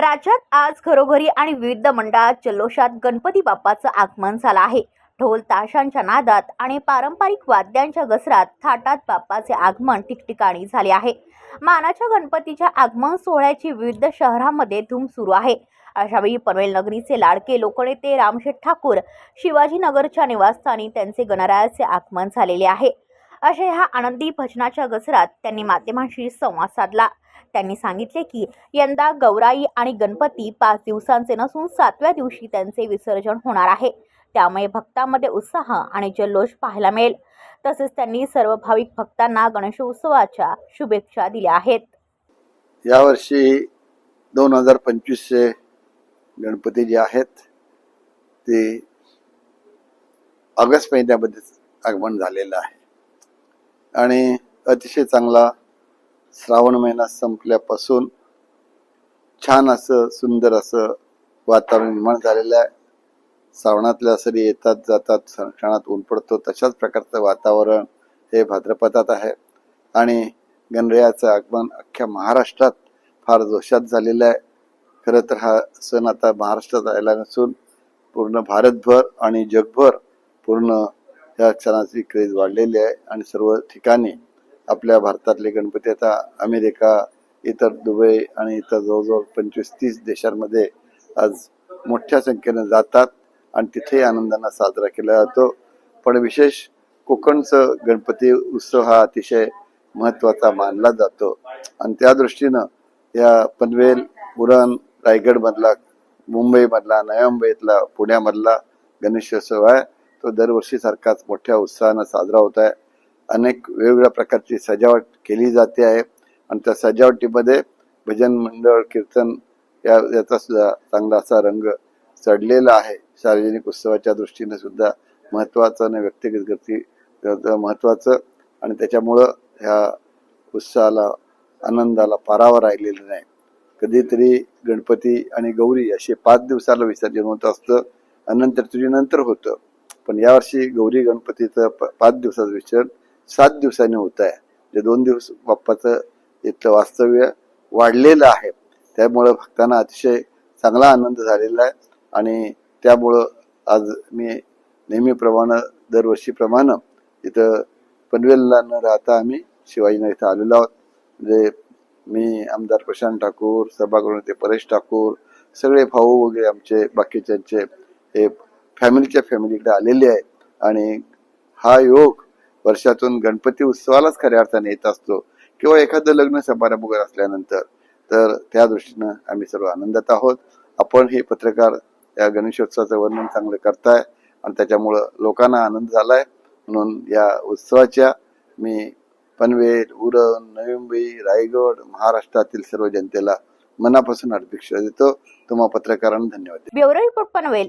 राज्यात आज घरोघरी आणि विविध मंडळात जल्लोषात गणपती बाप्पाचं आगमन झालं आहे. ढोल ताशांच्या नादात आणि पारंपरिक वाद्यांच्या घसरात थाटात बाप्पाचे आगमन ठिकठिकाणी झाले आहे. मानाच्या गणपतीच्या आगमन सोहळ्याची विविध शहरांमध्ये धूम सुरू आहे. अशावेळी पनवेल नगरीचे लाडके लोकनेते रामशेठ ठाकूर शिवाजीनगरच्या निवासस्थानी त्यांचे गणरायाचे आगमन झालेले आहे. अशा ह्या आनंदी भजनाच्या गजरात त्यांनी माध्यमांशी संवाद साधला. त्यांनी सांगितले की यंदा गौराई आणि गणपती पाच दिवसांचे नसून सातव्या दिवशी त्यांचे विसर्जन होणार आहे. त्यामुळे भक्तांमध्ये उत्साह आणि जल्लोष पाहायला मिळेल. तसेच त्यांनी सर्व भाविक भक्तांना गणेशोत्सवाच्या शुभेच्छा दिल्या आहेत. यावर्षी दोन हजार पंचवीसचे गणपती जे आहेत ते ऑगस्ट महिन्यामध्ये आगमन झालेलं आहे. आणि अतिशय चांगला श्रावण महिना संपल्यापासून छान असं सुंदर असं वातावरण निर्माण झालेलं आहे. श्रावणातल्या सरी येतात जातात क्षणात ऊन पडतो तशाच प्रकारचं वातावरण हे भाद्रपदात आहे. आणि गणरायाचं आगमन अख्ख्या महाराष्ट्रात फार जोशात झालेलं आहे. खरं तर हा सण आता महाराष्ट्रात आलेला नसून पूर्ण भारतभर आणि जगभर पूर्ण या सणाची क्रेज वाढलेली आहे आणि सर्व ठिकाणी आपल्या भारतातले गणपती आता अमेरिका इतर दुबई आणि इतर जवळजवळ पंचवीस तीस देशांमध्ये आज मोठ्या संख्येनं जातात आणि तिथेही आनंदाने साजरा केला जातो. पण विशेष कोकणचं गणपती उत्सव हा अतिशय महत्त्वाचा मानला जातो. आणि त्या दृष्टीनं या पनवेल उरण रायगडमधला मुंबईमधला मुंबई मुंबईतला पुण्यामधला गणेशोत्सव आहे. तो दरवर्षी सारखाच मोठ्या उत्साहानं साजरा होत आहे. अनेक वेगवेगळ्या प्रकारची सजावट केली जाते आहे. आणि त्या सजावटीमध्ये भजन मंडळ कीर्तन या याचा सुद्धा चांगला असा रंग चढलेला आहे. सार्वजनिक उत्सवाच्या दृष्टीने सुद्धा महत्वाचं आणि व्यक्तिगत गती महत्वाचं आणि त्याच्यामुळं ह्या उत्साहाला आनंदाला पारावर राहिलेलं नाही. कधीतरी गणपती आणि गौरी असे पाच दिवसाला विसर्जन होत असतं. अनंतर तुझी नंतर होतं. पण यावर्षी गौरी गणपतीचं प- पाच दिवसाचं विसर्जन सात दिवसांनी होत आहे जे म्हणजे दोन दिवस बाप्पाचं इथलं वास्तव्य वाढलेलं आहे. त्यामुळं भक्तांना अतिशय चांगला आनंद झालेला आहे. आणि त्यामुळं आज मी नेहमीप्रमाणे दरवर्षीप्रमाणे इथं पनवेलला न राहता आम्ही शिवाजीनगर इथं आलेलो आहोत. म्हणजे मी आमदार प्रशांत ठाकूर सभागृह ते परेश ठाकूर सगळे भाऊ वगैरे आमचे बाकीच्यांचे हे फॅमिलीच्या फॅमिलीकडे आलेले आहेत आणि हा योग वर्षातून गणपती उत्सवालाच खऱ्या अर्थाने येत असतो किंवा एखादं लग्न समारंभ वगैरे असल्यानंतर. तर त्या दृष्टीनं आम्ही सर्व आनंदात आहोत. आपण हे पत्रकार या गणेशोत्सवाचं वर्णन चांगलं करताय आणि त्याच्यामुळं लोकांना आनंद झालाय. म्हणून या उत्सवाच्या मी पनवेल उरण नवी मुंबई रायगड महाराष्ट्रातील सर्व जनतेला मनापासून हार्दिक देतो. तुम्हा पत्रकारांना धन्यवाद ब्युरो रिपोर्ट पनवेल.